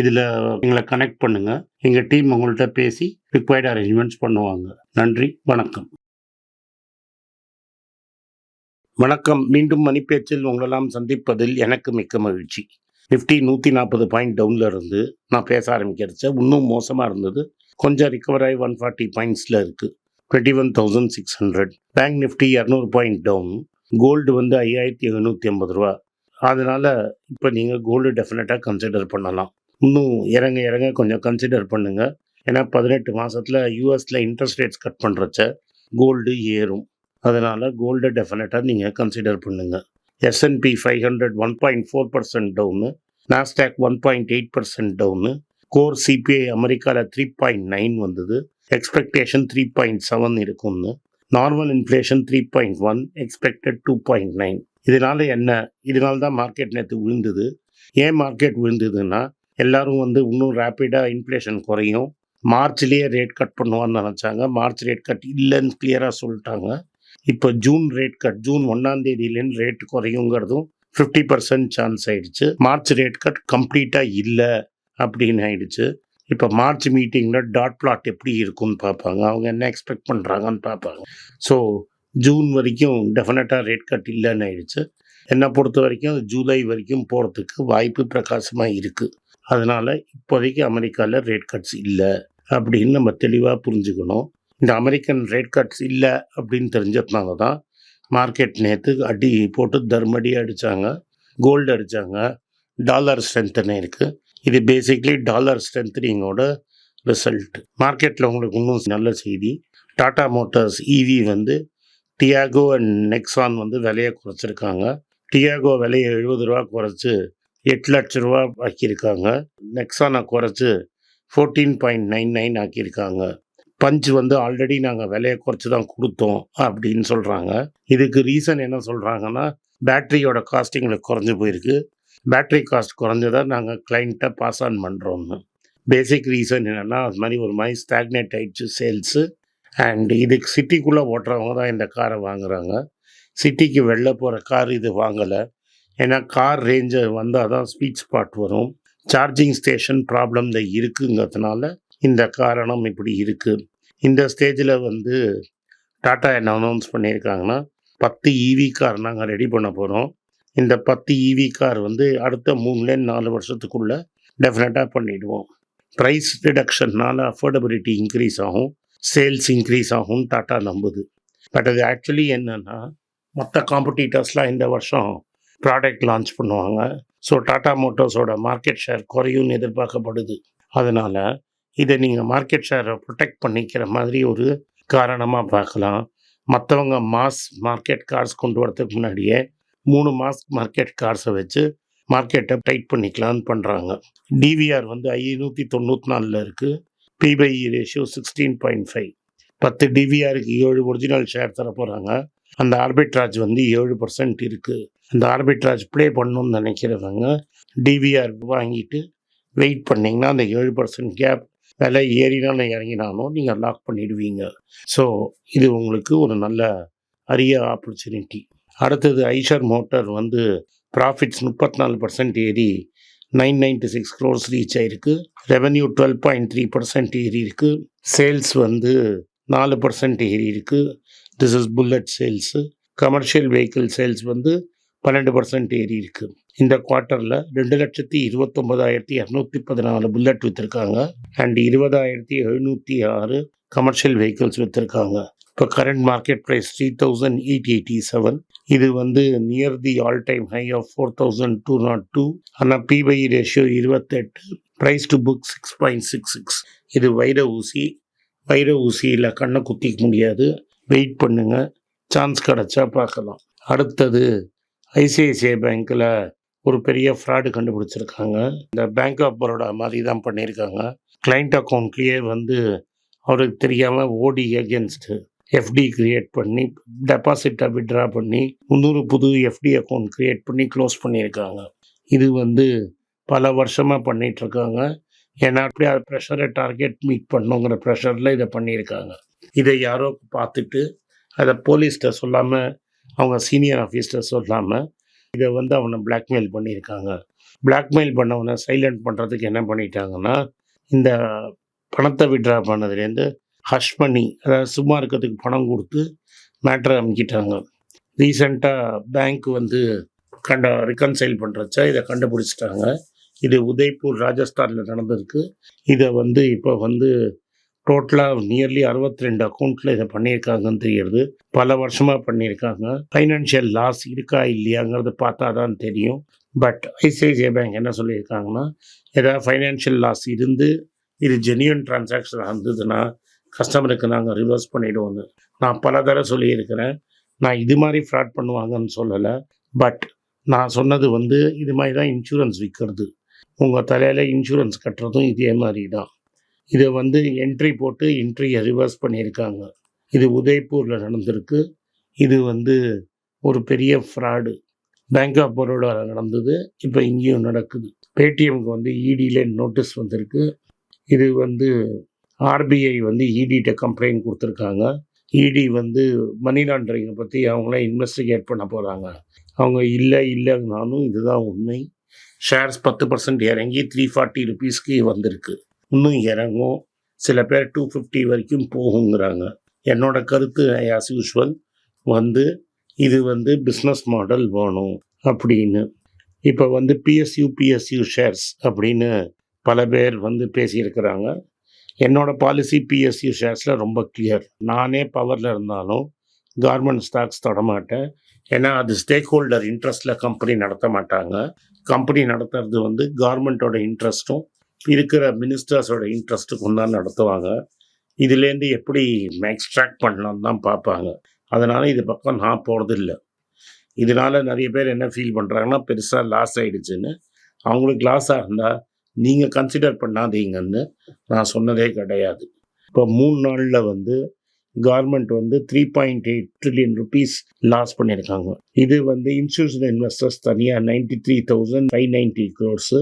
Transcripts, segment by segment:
இதில் எங்களை கனெக்ட் பண்ணுங்கள் எங்கள் டீம் உங்கள்கிட்ட பேசி ரிக்வயர்டு அரேஞ்ச்மெண்ட்ஸ் பண்ணுவாங்க. நன்றி வணக்கம். வணக்கம். மீண்டும் மணிப்பேச்சில் உங்களெல்லாம் சந்திப்பதில் எனக்கு மிக்க மகிழ்ச்சி. நிஃப்டி நூற்றி நாற்பது பாயிண்ட் டவுனில் இருந்து நான் பேச ஆரம்பிக்கிறச்ச இன்னும் மோசமாக இருந்தது. கொஞ்சம் ரிகவர் ஆகி ஒன் ஃபார்ட்டி பாயிண்ட்ஸில் இருக்குது twenty one thousand six hundred bank Nifty இரநூறு பாயிண்ட் டவுன் கோல்டு வந்து ஐயாயிரத்தி எழுநூற்றி ஐம்பது ரூபா. அதனால் இப்போ நீங்கள் கோல்டு டெஃபினட்டாக கன்சிடர் பண்ணலாம். இன்னும் இறங்க இறங்க கொஞ்சம் கன்சிடர் பண்ணுங்கள் ஏன்னா பதினெட்டு மாதத்தில் யூஎஸில் இன்ட்ரெஸ்ட் ரேட்ஸ் கட் பண்ணுறச்ச கோல்டு ஏறும். அதனால் கோல்டு டெஃபினட்டாக நீங்கள் கன்சிடர் பண்ணுங்கள் S&P five hundred one point four percent down Nasdaq one point eight percent down core CPI அமெரிக்காவில் த்ரீ பாயிண்ட் நைன் வந்தது. எக்ஸ்பெக்டேஷன் த்ரீ பாயிண்ட் செவன் இருக்கும்னு normal inflation three point one expected two point nine இதனால் என்ன? இதனால தான் market நேற்று விழுந்தது. ஏன் மார்க்கெட் விழுந்ததுன்னா எல்லாரும் வந்து இன்னும் ரேப்பிடாக இன்ஃப்ளேஷன் குறையும். மார்ச்லேயே ரேட் கட் பண்ணுவான்னு நினச்சாங்க. மார்ச் ரேட் கட் இல்லைன்னு கிளியராக சொல்லிட்டாங்க. இப்போ ஜூன் ரேட் கட் ஜூன் ஒன்றாந்தேதியிலேருந்து ரேட் குறையுங்கிறதும் ஃபிஃப்டி பர்சன்ட் சான்ஸ் ஆயிடுச்சு. மார்ச் ரேட் கட் கம்ப்ளீட்டாக இல்லை அப்படின்னு ஆயிடுச்சு. இப்போ மார்ச் மீட்டிங்கில் டாட் பிளாட் எப்படி இருக்கும்னு பார்ப்பாங்க. அவங்க என்ன எக்ஸ்பெக்ட் பண்ணுறாங்கன்னு பார்ப்பாங்க. ஸோ ஜூன் வரைக்கும் டெஃபினட்டாக ரேட் கட் இல்லைன்னு ஆயிடுச்சு. என்னை பொறுத்த வரைக்கும் ஜூலை வரைக்கும் போகிறதுக்கு வாய்ப்பு பிரகாசமாக இருக்குது அதனால் இப்போதைக்கு அமெரிக்காவில் ரேட் கட்ஸ் இல்லை அப்படின்னு நம்ம தெளிவாக புரிஞ்சுக்கணும். இந்த அமெரிக்கன் ரேட் கட்ஸ் இல்லை அப்படின்னு தெரிஞ்சதுனால தான் மார்க்கெட் நேற்று அடி போட்டு தர்மடி அடித்தாங்க கோல்டு அடித்தாங்க டாலர் ஸ்ட்ரென்த்னே இருக்குது இது பேசிக்லி டாலர் ஸ்ட்ரென்த்னிங்கோட ரிசல்ட் மார்க்கெட்டில் உங்களுக்கு இன்னும் நல்ல செய்தி. டாடா மோட்டார்ஸ் இவி வந்து டியாகோ அண்ட் நெக்ஸான் வந்து விலையை குறைச்சிருக்காங்க. டியாகோ விலையை எழுபது ரூபா குறைச்சி எட்டு லட்ச ரூபா ஆக்கியிருக்காங்க. நெக்ஸானை குறைச்சி ஃபோர்டீன் பாயிண்ட் நைன் நைன் ஆக்கியிருக்காங்க. பஞ்சு வந்து ஆல்ரெடி நாங்கள் விலையை குறைச்சி தான் கொடுத்தோம் அப்படின்னு சொல்கிறாங்க இதுக்கு ரீசன் என்ன சொல்கிறாங்கன்னா பேட்டரியோட காஸ்ட் எங்களுக்கு குறைஞ்சி போயிருக்கு. பேட்டரி காஸ்ட் குறைஞ்சதாக நாங்கள் கிளைண்ட்டை பாஸ் ஆன் பண்ணுறோம்னு பேசிக் ரீசன் என்னென்னா அது மாதிரி ஒரு மாதிரி ஸ்டாக்னேட் ஆயிடுச்சு சேல்ஸு அண்ட் இதுக்கு சிட்டிக்குள்ளே ஓட்டுறவங்க தான் இந்த காரை வாங்குறாங்க. சிட்டிக்கு வெளில போகிற கார் இது வாங்கலை. ஏன்னா கார் ரேஞ்சு வந்தால் தான் ஸ்வீட் ஸ்பாட் வரும் சார்ஜிங் ஸ்டேஷன் ப்ராப்ளம் இருக்குங்கிறதுனால இந்த காரணம் இப்படி இருக்குது இந்த ஸ்டேஜில் வந்து டாட்டா என்ன அனௌன்ஸ் பண்ணியிருக்காங்கன்னா பத்து இவி கார் நாங்கள் ரெடி பண்ண போகிறோம் இந்த பத்து இவி கார் வந்து அடுத்த மூணுலேருந்து நாலு வருஷத்துக்குள்ளே டெஃபினட்டாக பண்ணிவிடுவோம் ப்ரைஸ் ரிடக்ஷன்னால் அஃபோர்டபிலிட்டி இன்க்ரீஸ் ஆகும். சேல்ஸ் இன்க்ரீஸ் ஆகும் டாட்டா நம்புது. பட் அது ஆக்சுவலி என்னென்னா மற்ற காம்படிட்டர்ஸ்லாம் இந்த வருஷம் ப்ராடக்ட் லான்ச் பண்ணுவாங்க. ஸோ டாடா மோட்டார்ஸோட மார்க்கெட் ஷேர் குறையும்னு எதிர்பார்க்கப்படுது. அதனால் இதை நீங்கள் மார்க்கெட் ஷேரை ப்ரொடெக்ட் பண்ணிக்கிற மாதிரி ஒரு காரணமாக பார்க்கலாம். மற்றவங்க மாஸ் மார்க்கெட் கார்ஸ் கொண்டு வரதுக்கு முன்னாடியே மூணு மாஸ் மார்க்கெட் கார்ஸை வச்சு மார்க்கெட்டை டைட் பண்ணிக்கலான்னு பண்ணுறாங்க டிவிஆர் வந்து ஐநூற்றி தொண்ணூற்றி நாலில் இருக்குது P by E ratio sixteen e point five பத்து டிவிஆருக்கு ஏழு ஒரிஜினல் ஷேர் தர போகிறாங்க அந்த ஆர்பிட்ராஜ் வந்து ஏழு பர்சன்ட் இருக்குது அந்த ஆர்பிட்ராஜ் ப்ளே பண்ணணும்னு நினைக்கிறவங்க டிவிஆர் வாங்கிட்டு வெயிட் பண்ணிங்கன்னா அந்த ஏழு பர்சன்ட் கேப் விலை ஏறினாலும் இறங்கினாலும் நீங்கள் லாக் பண்ணிடுவீங்க. ஸோ இது உங்களுக்கு ஒரு நல்ல அரிய ஆப்பர்ச்சுனிட்டி அடுத்தது ஐஷர் மோட்டார் வந்து ப்ராஃபிட்ஸ் முப்பத்தி நாலு பர்சன்ட் ஏறி nine ninety six crores reach ஆயிருக்கு. Revenue twelve point three percent ஏறி இருக்குது சேல்ஸ் வந்து நாலு பர்சன்ட் ஏறி இருக்குது this is bullet sales commercial vehicle sales வந்து பன்னெண்டு பர்சன்ட் ஏறி இருக்கு இந்த குவார்ட்டரில் ரெண்டு லட்சத்தி இருபத்தொம்பதாயிரத்தி இரநூத்தி பதினாலு புல்லட் விற்றுருக்காங்க அண்ட் இருபதாயிரத்தி எழுநூற்றி ஆறு கமர்ஷியல் வெஹிக்கிள்ஸ் விற்றுருக்காங்க இப்போ current market price three thousand eight eighty seven இது வந்து near the all time high of four thousand two nought two ஆனால் பிபை ரேஷியோ இருபத்தெட்டு. Price to book six point six six இது வைர ஊசி. வைர ஊசியில் கண்ணை குத்திக்க முடியாது. வெயிட் பண்ணுங்க. சான்ஸ் கிடச்சா பார்க்கலாம். அடுத்தது ஐசிஐசிஐ பேங்க்கில் ஒரு பெரிய ஃப்ராடு கண்டுபிடிச்சிருக்காங்க. இந்த பேங்க் ஆஃப் பரோடா மாதிரி தான் பண்ணியிருக்காங்க. கிளைண்ட் அக்கௌண்ட்லேயே வந்து அவருக்கு தெரியாமல் ஓடி எகென்ஸ்ட்டு எஃப்டி கிரியேட் பண்ணி டெபாசிட்டை விட்ரா பண்ணி முந்நூறு புது எஃப்டி அக்கௌண்ட் கிரியேட் பண்ணி க்ளோஸ் பண்ணியிருக்காங்க. இது வந்து பல வருஷமாக பண்ணிகிட்ருக்காங்க ஏன்னா அப்படி அது ப்ரெஷரை டார்கெட் மீட் பண்ணுங்கிற ப்ரெஷரில் இதை பண்ணியிருக்காங்க. இதை யாரோ பார்த்துட்டு அதை போலீஸ்கிட்ட சொல்லாமல் அவங்க சீனியர் ஆஃபீஸ்கிட்ட சொல்லாமல் இதை வந்து அவனை பிளாக்மெயில் பண்ணியிருக்காங்க. பிளாக்மெயில் பண்ணவனை சைலண்ட் பண்ணுறதுக்கு என்ன பண்ணிட்டாங்கன்னா இந்த பணத்தை விட்ரா பண்ணதுலேருந்து ஹஷ் பண்ணி அதாவது சும்மா இருக்கிறதுக்கு பணம் கொடுத்து மேட்ரை அமுக்கிட்டாங்க. ரீசண்டாக பேங்க் வந்து கண்ட ரிகன்சைல் பண்ணுறச்ச இதை கண்டுபிடிச்சிட்டாங்க. இது உதய்பூர் ராஜஸ்தானில் நடந்திருக்கு. இதை வந்து இப்போ வந்து டோட்டலாக நியர்லி அறுபத்தி ரெண்டு அக்கௌண்ட்டில் இதை பண்ணியிருக்காங்கன்னு தெரியுது. பல வருஷமாக பண்ணியிருக்காங்க. ஃபைனான்ஷியல் லாஸ் இருக்கா இல்லையாங்கிறது பார்த்தா தான் தெரியும் பட் ஐசிஐசிஐ பேங்க் என்ன சொல்லியிருக்காங்கன்னா ஏதாவது ஃபைனான்ஷியல் லாஸ் இருந்து இது ஜென்யூன் டிரான்சாக்ஷன் இருந்ததுன்னா கஸ்டமருக்கு நாங்கள் ரிவர்ஸ் பண்ணிவிடுவோன்னு நான் பல தடவை சொல்லியிருக்கிறேன். நான் இது மாதிரி ஃப்ராட் பண்ணுவாங்கன்னு சொல்லலை. பட் நான் சொன்னது வந்து இது மாதிரி தான் இன்சூரன்ஸ் விற்கிறது. உங்கள் தலையில் இன்சூரன்ஸ் கட்டுறதும் இதே மாதிரி தான் இதை வந்து என்ட்ரி போட்டு என்ட்ரியை ரிவர்ஸ் பண்ணியிருக்காங்க. இது உதய்பூரில் நடந்திருக்கு. இது வந்து ஒரு பெரிய ஃப்ராடு பேங்க் ஆஃப் பரோடாவில் நடந்தது. இப்போ இங்கேயும் நடக்குது. பேடிஎம்க்கு வந்து இடியில் நோட்டீஸ் வந்திருக்கு. இது வந்து ஆர்பிஐ வந்து இடிகிட்ட கம்ப்ளைண்ட் கொடுத்துருக்காங்க. இடி வந்து மணி லாண்டரிங்கை பற்றி அவங்கள இன்வெஸ்டிகேட் பண்ண போகிறாங்க அவங்க இல்லை இல்லைனாலும் இதுதான் உண்மை. ஷேர்ஸ் பத்து பர்சன்ட் இறங்கி த்ரீ ஃபார்ட்டி ருபீஸ்க்கு வந்திருக்கு. இன்னும் இறங்கும். சில பேர் டூ ஃபிஃப்டி வரைக்கும் போகுங்கிறாங்க. என்னோட கருத்து ஆஸ் யூஷுவல் வந்து இது வந்து பிஸ்னஸ் மாடல் வேணும் அப்படின்னு. இப்போ வந்து பிஎஸ்யூ பிஎஸ்யூ ஷேர்ஸ் அப்படின்னு பல பேர் வந்து பேசியிருக்கிறாங்க. என்னோடய பாலிசி பிஎஸ்யூ ஷேர்ஸில் ரொம்ப கிளியர் நானே பவரில் இருந்தாலும் கார்மெண்ட் ஸ்டாக்ஸ் தொடமாட்டேன் ஏன்னா அது ஸ்டேக் ஹோல்டர் இன்ட்ரெஸ்ட்டில் கம்பெனி நடத்த மாட்டாங்க. கம்பெனி நடத்துறது வந்து கவர்மெண்ட்டோட இன்ட்ரெஸ்ட்டும் இருக்கிற மினிஸ்டர்ஸோட இன்ட்ரெஸ்ட்டுக்கு தான் நடத்துவாங்க. இதுலேருந்து எப்படி எக்ஸ்ட்ராக்ட் பண்ணலான்னு தான் பார்ப்பாங்க. அதனால் இது பக்கம் நான் போகிறதில்ல இதனால் நிறைய பேர் என்ன ஃபீல் பண்ணுறாங்கன்னா பெருசாக லாஸ் ஆகிடுச்சுன்னு அவங்களுக்கு லாஸாக இருந்தால் நீங்கள் கன்சிடர் பண்ணாதீங்கன்னு நான் சொன்னதே கிடையாது. இப்போ மூணு நாளில் வந்து கவர்மெண்ட் வந்து three point eight trillion rupees loss பண்ணியிருக்காங்க. இது வந்து இன்ஸ்டியூஷனல் இன்வெஸ்டர்ஸ் தனியாக ninety three thousand five ninety crores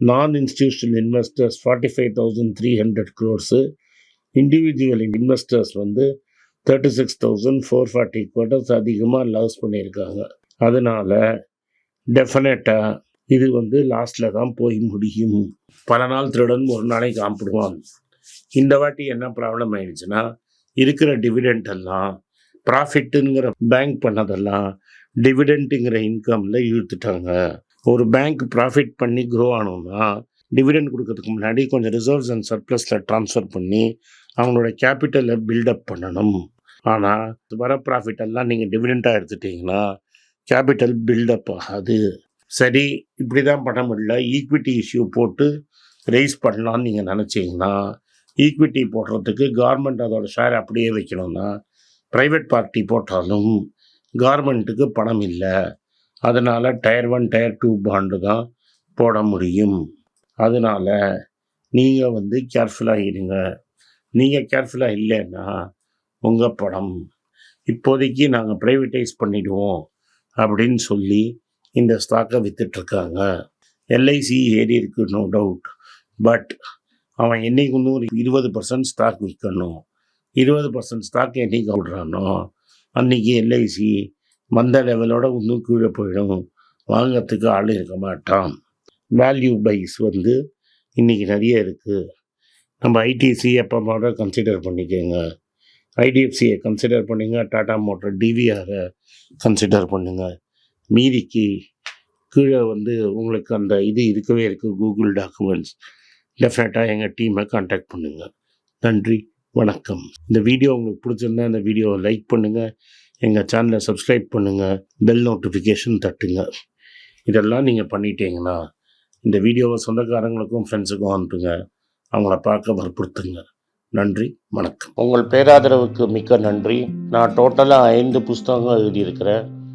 non institutional investors forty five thousand three hundred crores individual investors வந்து thirty six thousand four forty crores அதிகமாக loss பண்ணியிருக்காங்க. அதனால் டெஃபினட்டாக இது வந்து லாஸ்ட்டில் தான் போய் முடியும். பல நாள் திருடன் ஒரு நாளைக்கு காமிடுவான் இந்த வாட்டி என்ன ப்ராப்ளம் ஆயிடுச்சுன்னா இருக்கிற டிவிடெண்ட் எல்லாம் ப்ராஃபிட்டுங்கிற பேங்க் பண்ணதெல்லாம் டிவிடெண்ட்டுங்கிற இன்கமில் இழுத்துட்டாங்க. ஒரு பேங்க் ப்ராஃபிட் பண்ணி க்ரோ ஆனோம்னா டிவிடெண்ட் கொடுக்கறதுக்கு முன்னாடி கொஞ்சம் ரிசர்வ்ஸ் அண்ட் சர்ப்ளஸில் ட்ரான்ஸ்ஃபர் பண்ணி அவங்களோட கேபிட்டலை பில்டப் பண்ணணும். ஆனால் வர ப்ராஃபிட் எல்லாம் நீங்கள் டிவிடெண்ட்டாக எடுத்துட்டிங்கன்னா கேபிட்டல் பில்டப் ஆகாது. சரி இப்படி தான் பண்ண முடியல. ஈக்விட்டி இஷ்யூ போட்டு ரைஸ் பண்ணலான்னு நீங்கள் நினச்சிங்கன்னா ஈக்விட்டி போடுறதுக்கு கவர்மெண்ட் அதோட ஷேர் அப்படியே வைக்கணும்னா ப்ரைவேட் பார்ட்டி போட்டாலும் கவர்மெண்ட்டுக்கு பணம் இல்லை. அதனால் tier one tier two bond தான் போட முடியும். அதனால் நீங்கள் வந்து கேர்ஃபுல்லாக இருங்க. நீங்கள் கேர்ஃபுல்லாக இல்லைன்னா உங்கள் படம் இப்போதைக்கு நாங்கள் ப்ரைவேட்டைஸ் பண்ணிடுவோம் அப்படின்னு சொல்லி இந்த ஸ்டாக்கை விற்றுட்ருக்காங்க எல்ஐசி ஏறி இருக்கு நோ டவுட் பட் அவன் என்றைக்கு இன்னும் இருபது பர்சன்ட் ஸ்டாக் விற்கணும் இருபது பர்சன்ட் ஸ்டாக் என்றைக்கு விடுறானோ அன்றைக்கி எல்ஐசி மந்த லெவலோட இன்னும் கீழே போயிடும். வாங்கிறதுக்கு ஆள் இருக்க மாட்டான். வேல்யூ பைஸ் வந்து இன்றைக்கி நிறைய இருக்குது நம்ம ஐடிசி எப்போ கன்சிடர் பண்ணிக்கோங்க. ஐடிஎஃப்சியை கன்சிடர் பண்ணுங்க. டாடா மோட்டர் டிவிஆரை கன்சிடர் பண்ணுங்கள் மீதிக்கு கீழே வந்து உங்களுக்கு அந்த இது இருக்கவே இருக்குது கூகுள் டாக்குமெண்ட்ஸ் டெஃபினட்டாக எங்கள் டீமை காண்டாக்ட் பண்ணுங்கள் நன்றி வணக்கம். இந்த வீடியோ உங்களுக்கு பிடிச்சிருந்தா இந்த வீடியோவை லைக் பண்ணுங்கள் எங்கள் சேனலை சப்ஸ்கிரைப் பண்ணுங்கள் பெல் நோட்டிஃபிகேஷன் தட்டுங்க. இதெல்லாம் நீங்கள் பண்ணிட்டீங்கன்னா இந்த வீடியோவை சொந்தக்காரங்களுக்கும் ஃப்ரெண்ட்ஸுக்கும் அனுப்புங்க. அவங்கள பார்க்க வற்புறுத்துங்க. நன்றி வணக்கம். உங்கள் பேராதரவுக்கு மிக்க நன்றி. நான் டோட்டலாக ஐந்து புஸ்தகங்கள் எழுதியிருக்கிறேன்.